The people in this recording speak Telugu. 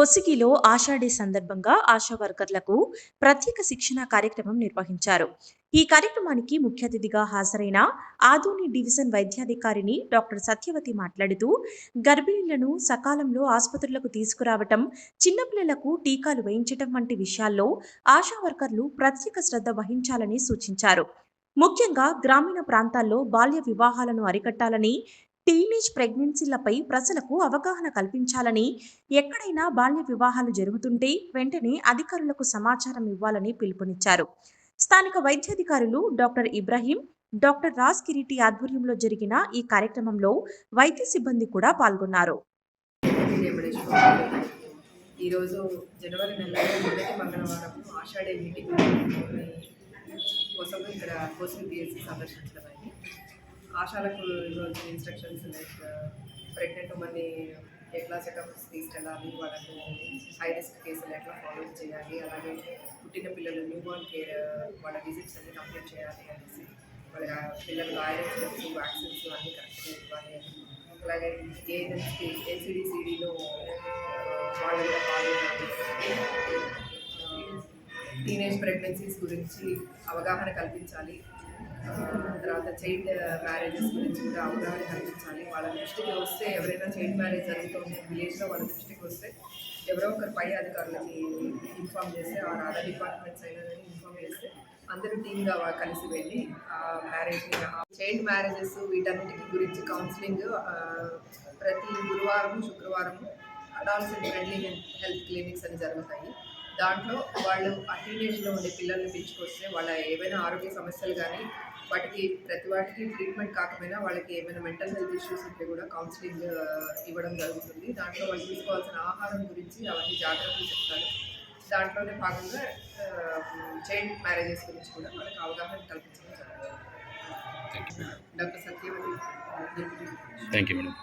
కొసిగిలో ఆషాఢీ సందర్భంగా ఆశా వర్కర్లకు ప్రత్యేక శిక్షణ కార్యక్రమం నిర్వహించారు. ఈ కార్యక్రమానికి ముఖ్య అతిథిగా హాజరైన ఆదోని డివిజన్ వైద్యాధికారిని డాక్టర్ సత్యవతి మాట్లాడుతూ గర్భిణీలను సకాలంలో ఆసుపత్రులకు తీసుకురావటం చిన్నపిల్లలకు టీకాలు వేయించటం వంటి విషయాల్లో ఆశా వర్కర్లు ప్రత్యేక శ్రద్ధ వహించాలని సూచించారు. ముఖ్యంగా గ్రామీణ ప్రాంతాల్లో బాల్య వివాహాలను అరికట్టాలని టీనేజ్ ప్రెగ్నెన్సీలపై ప్రజలకు అవగాహన కల్పించాలని ఎక్కడైనా బాల్య వివాహాలు జరుగుతుంటే వెంటనే అధికారులకు సమాచారం ఇవ్వాలని పిలుపునిచ్చారు. స్థానిక వైద్యాధికారులు డాక్టర్ ఇబ్రహీం డాక్టర్ రాజ్ కిరీటి ఆధ్వర్యంలో జరిగిన ఈ కార్యక్రమంలో వైద్య సిబ్బంది కూడా పాల్గొన్నారు. ఈరోజు జనవరి నెలలో మొదటి మంగళవారం ఆషాఢ మీటింగ్ కోసం ఇక్కడ కోసం పిఎస్సి సందర్శించడం అయింది ఆశాలకు ఇవ్వాల్సిన ఇన్స్ట్రక్షన్స్ లైక్ ప్రెగ్నెంట్ ఉమెన్ని ఎట్లా చెకప్స్ తీసుకెళ్ళాలి వాళ్ళకు హై రిస్క్ కేసులు ఎట్లా ఫాలో చేయాలి అలాగే పుట్టిన పిల్లలు న్యూ బోర్న్ కేర్ వాళ్ళ విజిట్స్ అన్ని కంప్లీట్ చేయాలి అనేసి వాళ్ళ పిల్లలు ఐరన్ వ్యాక్సిన్స్ అన్నీ కరెక్ట్గా ఇవ్వాలి అలాగే ఏ ఏసీడీసీడీలో వాళ్ళు కూడా పాల్గొనాలి టీనేజ్ ప్రెగ్నెన్సీస్ గురించి అవగాహన కల్పించాలి. తర్వాత చైల్డ్ మ్యారేజెస్ గురించి కూడా అవగాహన కల్పించాలి. వాళ్ళ దృష్టికి వస్తే ఎవరైనా చైల్డ్ మ్యారేజ్ జరుగుతుంది విలేజ్లో వాళ్ళ దృష్టికి వస్తే ఎవరో ఒకరు పై అధికారులకి ఇన్ఫామ్ చేస్తే ఆ అదర్ డిపార్ట్మెంట్స్ అయినా కానీ ఇన్ఫామ్ చేస్తే అందరూ టీమ్గా కలిసి వెళ్ళి ఆ మ్యారేజ్ని చైల్డ్ మ్యారేజెస్ వీటన్నిటి గురించి కౌన్సిలింగ్ ప్రతి గురువారం శుక్రవారం అడాల్సెంట్ ఫ్రెండ్లీ హెల్త్ క్లినిక్స్ అని జరుగుతాయి. దాంట్లో వాళ్ళు ఆ టీనేజ్లో ఉండే పిల్లల్ని పెంచుకొస్తే వాళ్ళ ఏవైనా ఆరోగ్య సమస్యలు కానీ వాటికి ప్రతి వాటికి ట్రీట్మెంట్ కాకపోయినా వాళ్ళకి ఏమైనా మెంటల్ హెల్త్ ఇష్యూస్ ఉంటే కూడా కౌన్సిలింగ్ ఇవ్వడం జరుగుతుంది. దాంట్లో వాళ్ళు తీసుకోవాల్సిన ఆహారం గురించి అవన్నీ జాగ్రత్తలు చెప్తారు. దాంట్లోనే భాగంగా చైల్డ్ మ్యారేజెస్ గురించి కూడా వాళ్ళకి అవగాహన కల్పించడం జరుగుతుంది. Doctor Satyavathi thank you madam